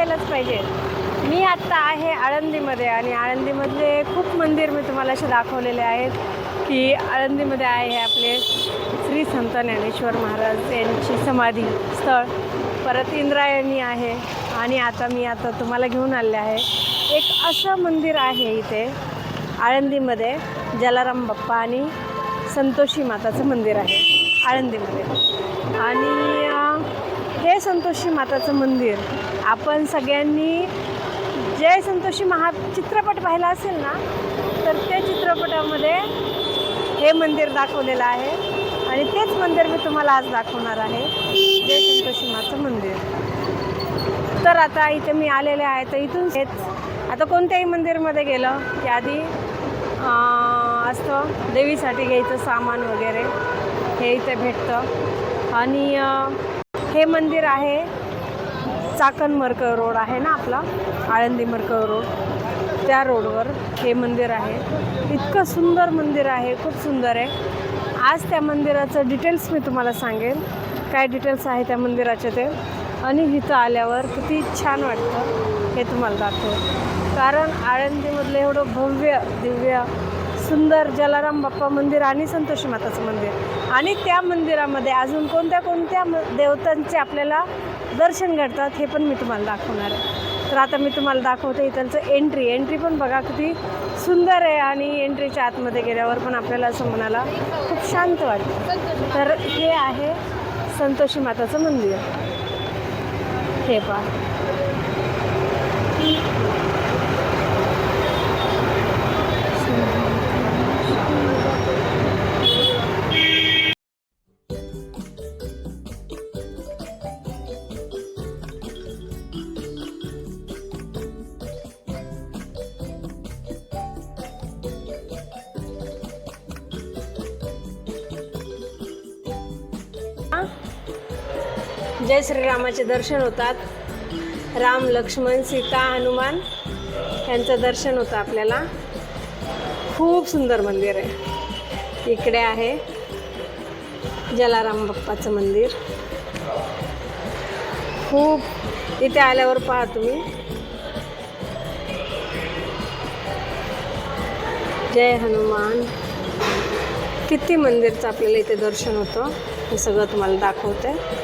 असायलाच पाहिजे. मी आत्ता आहे आळंदीमध्ये आणि आळंदीमधले खूप मंदिर मी तुम्हाला असे दाखवलेले आहेत की आळंदीमध्ये आहे हे आपले श्री संत ज्ञानेश्वर महाराज यांची समाधी स्थळ. परत इंद्रायणी आहे आणि आता मी आता तुम्हाला घेऊन आले आहे. एक असं मंदिर आहे इथे आळंदीमध्ये जलाराम बाप्पा आणि संतोषी माताचं मंदिर आहे आळंदीमध्ये. आणि हे संतोषी माताचं मंदिर आपण सगळ्यांनी जय संतोषी महा चित्रपट पाहिला असेल ना तर त्या चित्रपटामध्ये हे मंदिर दाखवलेलं आहे. आणि तेच मंदिर मी तुम्हाला आज दाखवणार आहे. जय संतोषी माचं मंदिर. तर आता इथे मी आलेले आहे तर इथून हेच आता कोणत्याही मंदिरमध्ये गेलं की आधी असतं देवीसाठी घ्यायचं सामान वगैरे हे इथे भेटतं. आणि हे मंदिर आहे चाकण मरकळ रोड आहे ना आपला? आळंदी मरकळ रोड. त्या रोडवर हे मंदिर आहे. इतकं सुंदर मंदिर आहे खूप सुंदर आहे. आज त्या मंदिराचं डिटेल्स मी तुम्हाला सांगेन. काय डिटेल्स आहे त्या मंदिराचे ते? आणि इथं आल्यावर किती छान वाटतं हे तुम्हाला दाखवेल कारण आळंदीमधलं एवढं भव्य दिव्य सुंदर जलाराम बाप्पा मंदिर आणि संतोषी माताचं मंदिर. आणि त्या मंदिरामध्ये अजून कोणत्या कोणत्या म देवतांचे आपल्याला दर्शन घडतात हे पण मी तुम्हाला दाखवणार आहे. तर आता मी तुम्हाला दाखवते इथलचं एंट्री एंट्री पण बघा किती सुंदर आहे आणि एंट्रीच्या आतमध्ये गेल्यावर पण आपल्याला असं मनाला खूप शांत वाटतं. तर हे आहे संतोषी माताचं मंदिर. हे पहा. श्रीरामाचे दर्शन होतात. राम लक्ष्मण सीता हनुमान यांचं दर्शन होतं आपल्याला. खूप सुंदर मंदिर आहे. इकडे आहे जलाराम बाप्पाचं मंदिर. खूप इथे आल्यावर पहा तुम्ही. जय हनुमान. किती मंदिरचं आपल्याला इथे दर्शन होतं हे सगळं तुम्हाला दाखवते.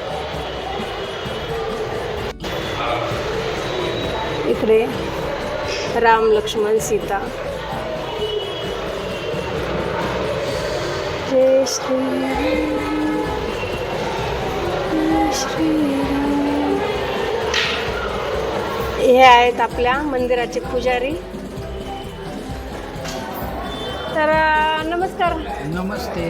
इकडे राम लक्ष्मण सीता. जय श्रीराम हे आहेत आपल्या मंदिराचे पुजारी. तर नमस्कार. नमस्ते.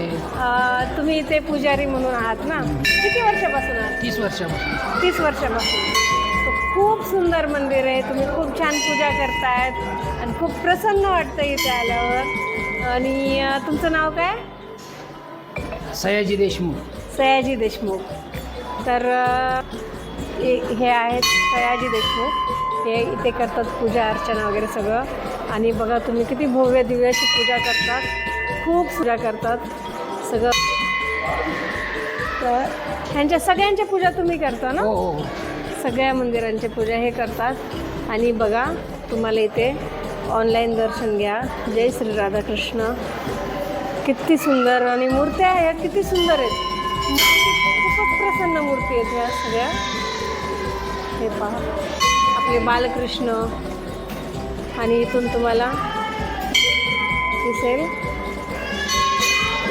तुम्ही इथे पुजारी म्हणून आहात ना? किती वर्षापासून आहात? तीस वर्षापासून. तीस वर्षापासून. खूप सुंदर मंदिर आहे. तुम्ही खूप छान पूजा करतायत आणि खूप प्रसन्न वाटतं इथे आल्यावर. आणि तुमचं नाव काय? सयाजी देशमुख. सयाजी देशमुख. तर हे हे आहेत सयाजी देशमुख. हे इथे करतात पूजा अर्चना वगैरे सगळं. आणि बघा तुम्ही किती भव्य दिव्याची पूजा करतात. खूप पूजा करतात सगळं. तर ह्यांच्या सगळ्यांच्या पूजा तुम्ही करता ना? हो हो हो. सगळ्या मंदिरांची पूजा हे करतात. आणि बघा तुम्हाला इथे ऑनलाईन दर्शन घ्या. जय श्री राधाकृष्ण. किती सुंदर आणि मूर्त्या ह्या किती सुंदर आहेत. खूपच प्रसन्न मूर्ती आहेत ह्या सगळ्या. हे पहा आपले बालकृष्ण. आणि इथून तुम्हाला दिसेल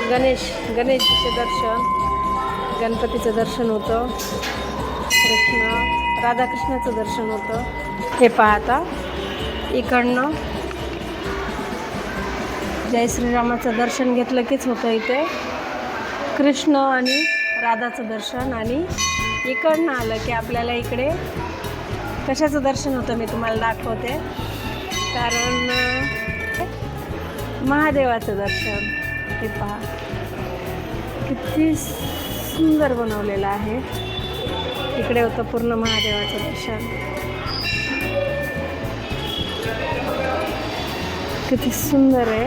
गणेश गणेशजीचे दर्शन. गणपतीचं दर्शन होतं. कृष्ण. राधाकृष्णाचं दर्शन होतं. हे पाहता इकडनं जय श्रीरामाचं दर्शन घेतलं कीच होतं इथे. कृष्ण आणि राधाचं दर्शन आणि इकडनं आलं की आपल्याला इकडे कशाचं दर्शन होतं मी तुम्हाला दाखवते. कारण महादेवाचं दर्शन. हे पहा. किती सुंदर बनवलेलं आहे. इकडे होतं पूर्ण महादेवाचं दर्शन. किती सुंदर आहे.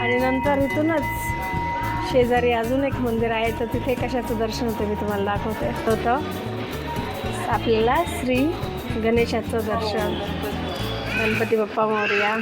आणि नंतर इथूनच शेजारी अजून एक मंदिर आहे तर तिथे कशाचं दर्शन होतं मी तुम्हाला दाखवते. होतं आपल्याला श्री गणेशाचं दर्शन. गणपती बाप्पा मौर्या.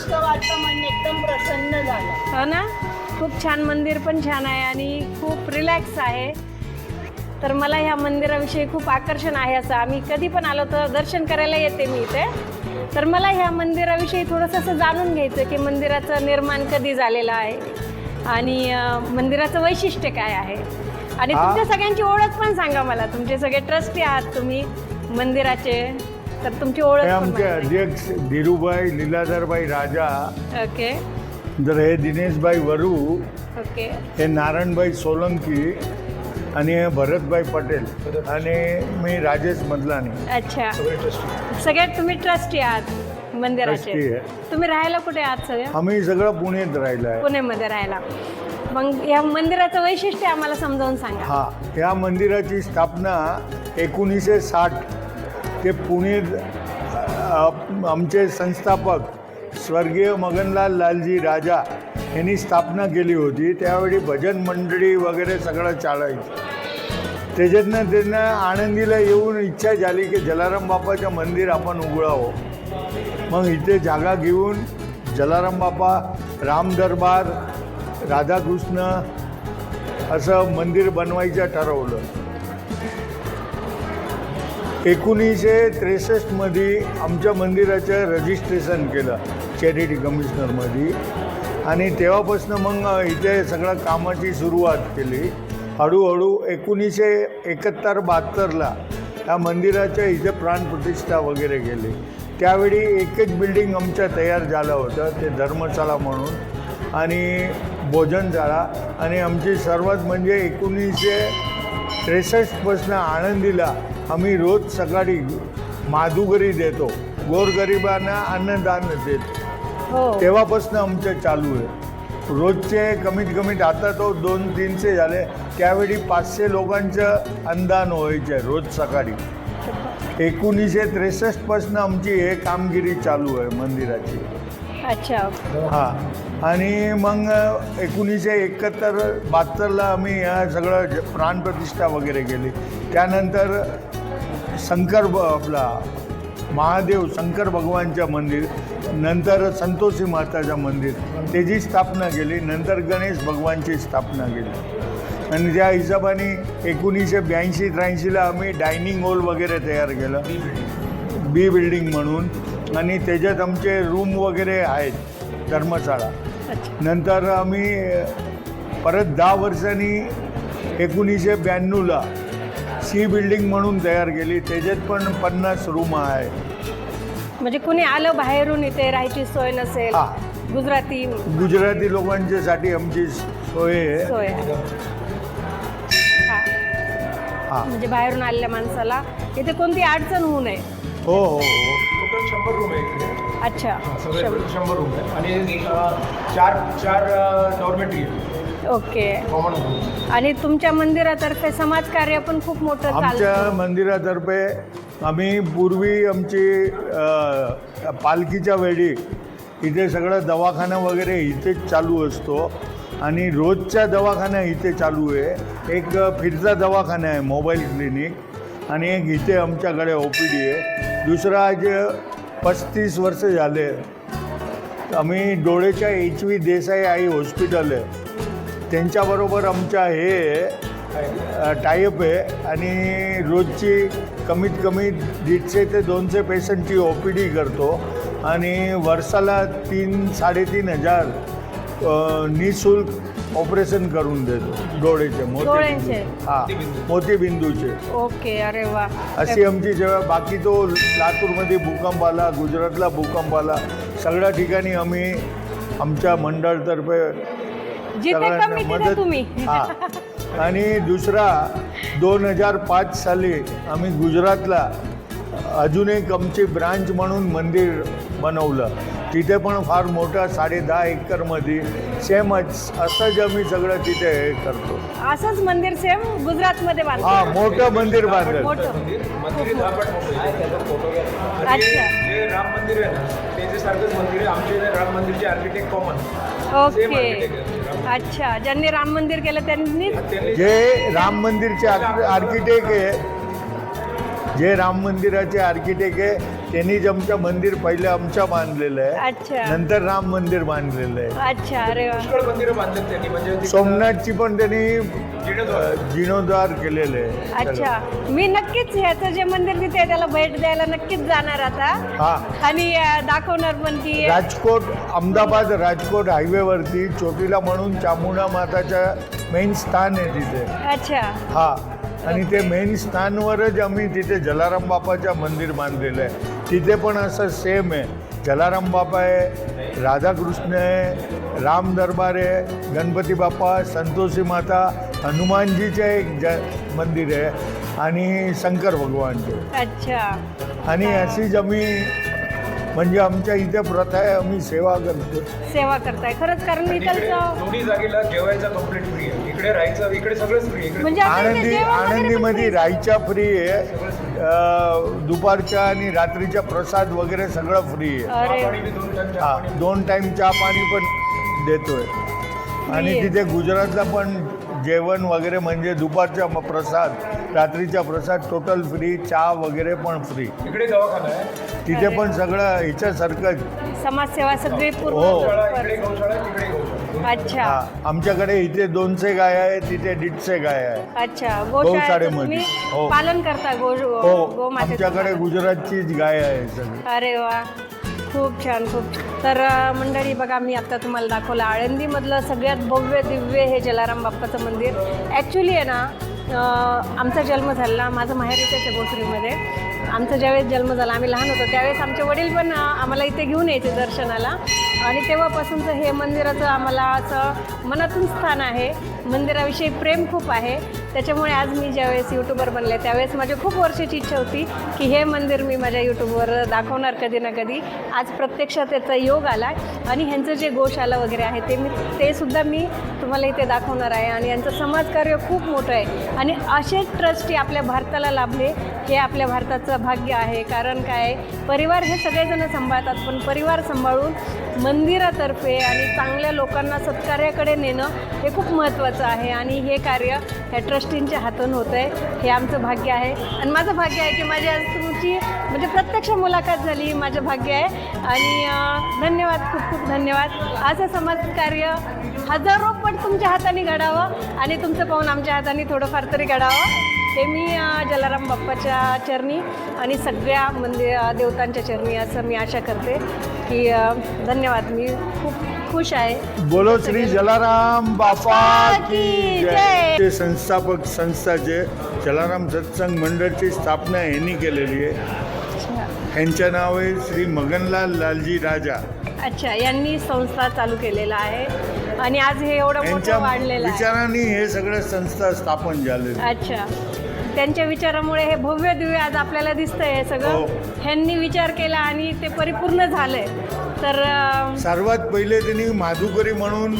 मस्त वाटतं म्हणजे एकदम प्रसन्न झालं. हो ना? खूप छान मंदिर पण छान आहे आणि खूप रिलॅक्स आहे. तर मला ह्या मंदिराविषयी खूप आकर्षण आहे असं आम्ही कधी पण आलो तर दर्शन करायला येते मी इथे. तर मला ह्या मंदिराविषयी थोडंसं असं जाणून घ्यायचं की मंदिराचं निर्माण कधी झालेलं आहे आणि मंदिराचं वैशिष्ट्य काय आहे. आणि. तुमच्या सगळ्यांची ओळख पण सांगा मला. तुमचे सगळे ट्रस्टी आहात तुम्ही मंदिराचे. तर तुमची ओळख हे पण आमचे. अध्यक्ष धीरूभाई लीलाधरभाई राजा. ओके. तर हे दिनेशभाई वरू ओके. हे नारायणभाई सोलंकी आणि हे भरतभाई पटेल आणि मी राजेश मदलानी अच्छा. सगळ्यात तुम्ही ट्रस्टी आहात मंदिराचे. Trustee आहे. तुम्ही राहायला कुठे आहात सगळे? आम्ही सगळं पुण्यात राहिलो आहे. पुण्यामध्ये राहायला. मग या मंदिराचं वैशिष्ट्य आम्हाला समजावून सांगा. हा या मंदिराची स्थापना एकोणीसशे साठ ते पुणे आमचे संस्थापक स्वर्गीय मगनलाल लालजी राजा यांनी स्थापना केली होती. त्यावेळी भजन मंडळी वगैरे सगळं चालायचं. त्याच्यातनं त्यांना आनंदीला येऊन इच्छा झाली की जलाराम बापाचं मंदिर आपण उघडावं. मग इथे जागा घेऊन जलाराम बापा राम दरबार राधाकृष्ण असं मंदिर बनवायचं ठरवलं. एकोणीसशे त्रेसष्टमध्ये आमच्या मंदिराचं रजिस्ट्रेशन केलं चॅरिटी कमिशनरमध्ये आणि तेव्हापासून मग इथे सगळ्या कामाची सुरुवात केली. हळूहळू एकोणीसशे एकाहत्तर बहात्तरला या मंदिराच्या इथे प्राणप्रतिष्ठा वगैरे केली. त्यावेळी एकच बिल्डिंग आमच्या तयार झालं होतं ते धर्मशाळा म्हणून. आणि भोजनशाळा. आणि आमची सर्वात म्हणजे एकोणीसशे त्रेसष्टपासून आनंदीला आम्ही रोज सकाळी माधुगरी देतो. गोरगरिबांना अन्नदान देतो. हो. तेव्हापासून आमचं चालू आहे. रोजचे कमीत कमीत आता तो दोन तीनशे झाले त्यावेळी पाचशे लोकांचं अन्नदान व्हायचं रोज सकाळी. एकोणीसशे त्रेसष्टपासून आमची हे कामगिरी चालू आहे मंदिराची. अच्छा. हां. आणि मग एकोणीसशे एकाहत्तर बहात्तरला आम्ही ह्या सगळं ज- प्राणप्रतिष्ठा वगैरे केली. त्यानंतर शंकर ब आपला महादेव शंकर भगवानचं मंदिर नंतर संतोषी माताचं मंदिर त्याची स्थापना केली. नंतर गणेश भगवानची स्थापना केली. आणि त्या हिशोबाने एकोणीसशे ब्याऐंशी त्र्याऐंशीला आम्ही डायनिंग हॉल वगैरे तयार केलं. बी बिल्डिंग म्हणून. आणि त्याच्यात आमचे रूम वगैरे आहेत धर्मशाळा. नंतर आम्ही परत दहा वर्षांनी एकोणीसशे ब्याण्णवला सी बिल्डिंग म्हणून तयार केली. त्याच्यात पण पन्नास रूम आहे. म्हणजे कुणी आलं बाहेरून इथे राहायची सोय नसेल. हा. गुजराती गुजराती लोकांच्यासाठी आमची सोय आहे. सोय आहे. हा. हा. म्हणजे बाहेरून आलेल्या माणसाला. इथे कोणती अडचण होऊ नये. हो हो हो. टोटल शंभर रूम आहे इकडे. अच्छा. सगळे शंभर. रूम आहे. आणि अ, चार चार डॉर्मेटरी आहे. ओके. कॉमन आणि तुमच्या मंदिरातर्फे समाजकार्य पण खूप मोठं आमच्या चालतं मंदिरातर्फे आम्ही पूर्वी आमची अ, पालखीच्या वेळी इथे सगळं दवाखाना वगैरे इथेच चालू असतो. आणि रोजच्या दवाखाना इथे चालू आहे. एक फिरता दवाखाना आहे मोबाईल क्लिनिक. आणि एक इथे आमच्याकडे ओ पी डी आहे. दुसरा जे पस्तीस वर्ष झाले आम्ही डोळेच्या H V Desai eye hospital आहे. त्यांच्याबरोबर आमच्या हे टायअप आहे. आणि रोजची कमीत कमी दीडशे ते दोनशे पेशंटची ओ पी डी करतो. आणि वर्षाला तीन साडेतीन हजार निशुल्क ऑपरेशन करून देतो. डोळेचे डोळ्यांचे? हां मोतीबिंदूचे ओके अरे वा. अशी आमची जेव्हा बाकी तो लातूरमध्ये भूकंप आला गुजरातला भूकंप आला सगळ्या ठिकाणी आम्ही आमच्या मंडळतर्फे जिथे सगळ्यांना तिथे तुम्ही. हा. आणि दुसरा दोन हजार पाच साली आम्ही गुजरातला अजून एक आमची ब्रांच म्हणून मंदिर बनवलं. तिथे पण फार मोठं साडे दहा एकरमध्ये सेमच असंच आम्ही सगळं तिथे हे करतो. असंच मंदिर सेम गुजरातमध्ये हा बांधलं मोठं मंदिर बांधलं. मोठं. मंदिर मंदिर दहा पट मोठं आहे त्याचा फोटो घ्या आणि अच्छा. जे राम मंदिर आहे ना ते जे सारखंच मंदिर आहे. आमच्या इथे राम मंदिरचे आर्किटेक्ट कॉमन ओके. अच्छा ज्यांनी राम मंदिर केलं त्यांनी? त्यांनी जे राम मंदिरचे आर्किटेक्ट आहे जे राम मंदिराचे आर्किटेक्ट आहे त्यांनीच आमचं मंदिर पहिलं आमच्या बांधलेलं आहे. अच्छा. नंतर राम मंदिर बांधलेलं आहे. अच्छा अरे वा. पुष्कळ मंदिरं बांधलेत त्यांनी. म्हणजे तिकडं सोमनाथची पण त्यांनी जीर्णोद्धार. अ, जीर्णोद्धार केलेले आहे. अच्छा. मी नक्कीच ह्याचं जे मंदिर तिथे आहे त्याला भेट द्यायला नक्कीच जाणार आता. हा. आणि अं, दाखवणार पण की राजकोट अहमदाबाद राजकोट हायवेवरती चोटीला म्हणून चामुंडा माताच्या मेन स्थान आहे तिथे. अच्छा. हा. आणि ते मेन स्थानवरच आम्ही तिथे जलाराम बापाच्या मंदिर बांधलेलं आहे. तिथे पण असं सेम आहे. जलाराम बापा आहे राधाकृष्ण आहे राम दरबार आहे गणपती बाप्पा संतोषी माता हनुमानजीचे एक ज मंदिर आहे आणि शंकर भगवानचे. अच्छा. आणि अशीच आम्ही म्हणजे आमच्या इथे प्रथा आहे आम्ही सेवा करतो. सेवा करताय. खरंच कारण आणि इकडे इथलचं दोन्ही जागेला जेवायचा कंप्लीट फ्री आहे. इकडे राहायचं इकडे सगळंच फ्री इकडे म्हणजे आपल्या इथे आनंदी जेवण वगैरे पण आनंदीमध्ये? राहायच्या फ्री आहे. दुपारच्या आणि रात्रीच्या प्रसाद वगैरे सगळं फ्री आहे. अरे दोन टाइम हा दोन टाईम चहा पाणी पण देतोय. आणि. तिथे गुजरातला पण जेवण वगैरे म्हणजे दुपारचा म- प्रसाद रात्रीचा प्रसाद टोटल फ्री चहा वगैरे पण फ्री इकडे दवाखाना आहे. तिथे पण सगळं ह्याच्यासारखं समाजसेवा सगळी पूर्ण हो. गौशाळा इकडे गौशाळा तिकडे गौशाळा. अच्छा हा आमच्याकडे इथे दोनशे गाय आहे तिथे दीडशे गाय आहे अच्छा गोशाळेचं गौशाळेमध्ये. तुम्ही हो. पालन करता गो हो गोमातेचं आमच्याकडे पालन. गुजरातचीच गाय आहे सगळी अरे वा खूप छान खूप छान. तर अ, मंडळी बघा मी आता तुम्हाला दाखवलं आळंदीमधलं सगळ्यात भव्य दिव्य हे जलाराम बाप्पाचं मंदिर ॲक्च्युली आहे ना अ, आमचा जन्म झाला माझं माहेर इथेच आहे भोसरीमध्ये आमचा ज्यावेळेस जन्म झाला आम्ही लहान होतो त्यावेळेस आमचे वडील पण अ, आम्हाला इथे घेऊन यायचे दर्शनाला आणि तेव्हापासूनचं हे मंदिराचं आम्हाला असं मनातून स्थान आहे. मंदिराविषयी प्रेम खूप आहे. त्याच्यामुळे आज मी ज्यावेळेस यूट्यूबर बनले त्यावेळेस माझी खूप वर्षाची इच्छा होती की हे मंदिर मी माझ्या यूट्यूबवर दाखवणार कधी ना कधी. आज प्रत्यक्षात त्याचा योग आला आणि ह्यांचं जे गोशाला वगैरे आहे ते मी ते सुद्धा मी तुम्हाला इथे दाखवणार आहे आणि यांचं समाजकार्य खूप मोठं आहे. आणि असेच ट्रस्टी आपल्या भारताला लाभले हे आपल्या भारताचं भाग्य आहे. कारण काय? परिवार हे सगळेजण सांभाळतात पण परिवार सांभाळून मंदिरातर्फे आणि चांगल्या लोकांना सत्कार्याकडे नेणं हे खूप महत्त्वाचं आहे. आणि हे कार्य ह्या गोष्टींच्या हातून होतं आहे हे आमचं भाग्य आहे. आणि माझं भाग्य आहे की माझी आज तुमची म्हणजे प्रत्यक्ष मुलाखत झाली माझं भाग्य आहे. आणि धन्यवाद खूप खूप धन्यवाद. असं समाजकार्य हजारो पट तुमच्या हाताने घडावं आणि तुमचं पाहून आमच्या हाताने थोडंफार तरी घडावं. ते मी जलाराम बाप्पाच्या चरणी आणि सगळ्या मंदिर देवतांच्या चरणी असं मी आशा करते की धन्यवाद. मी खूप खुश आहे. बोलो श्री जलाराम बापा की जय. ते संस्थापक संस्थाचे जलाराम सत्संग मंडळची स्थापना यांनी केलेली आहे. ह्यांचं नाव आहे श्री मगनलाल लालजी राजा. अच्छा यांनी संस्था चालू केलेला आहे. आणि आज हे एवढं यांच्या मोठं वाढलेलं आहे. विचारांनी हे सगळं संस्था स्थापन झालेली अच्छा. त्यांच्या विचारामुळे हे भव्य दिव्य आज आपल्याला दिसतंय हे सगळं. हो. ह्यांनी विचार केला आणि ते परिपूर्ण झालंय. तर सर्वात पहिले त्यांनी माधुकरी म्हणून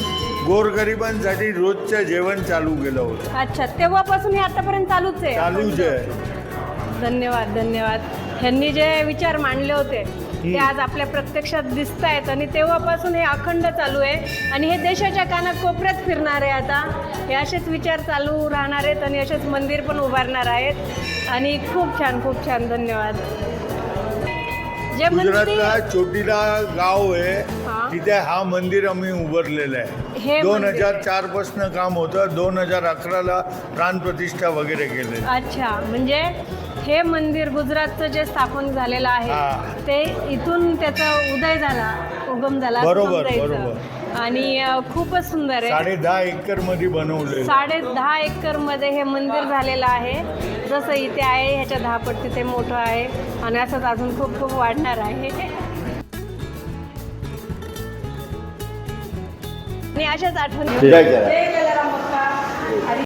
गोरगरिबांसाठी रोजचं जेवण चालू केलं होतं. अच्छा तेव्हापासून हे आतापर्यंत चालूच आहे. चालूच आहे. धन्यवाद धन्यवाद. ह्यांनी जे विचार मांडले होते ते आज आपल्या प्रत्यक्षात दिसत आहेत आणि तेव्हापासून हे अखंड चालू आहे. आणि हे देशाच्या कानात कोपऱ्यात फिरणार आहे आता. हे असेच विचार चालू राहणार आहेत आणि असेच मंदिर पण उभारणार आहेत. आणि खूप छान खूप छान. धन्यवाद. गुजरातला मंदिर चोटीला गाव आहे. तिथे हा मंदिर आम्ही उभारलेलं हे आहे दोन मंदिर. हजार चार पासन काम होतं दोन हजार अकराला प्राणप्रतिष्ठा वगैरे केले अच्छा म्हणजे हे मंदिर गुजरातचं जे स्थापन झालेलं आहे. ते इथून त्याचा उदय झाला उगम झाला असं बरोबर, समजायचं. बरोबर. आणि खूपच सुंदर आहे. साडे दहा एकरमध्ये बनवले साडे दहा एकरमध्ये हे मंदिर झालेलं आहे. जसं इथे आहे ह्याच्या दहा पट तिथे मोठं आहे. आणि असंच अजून खूप खूप वाढणार आहे. आणि अशाच आठवणी जय. जय. जय जलाराम बाप्पा.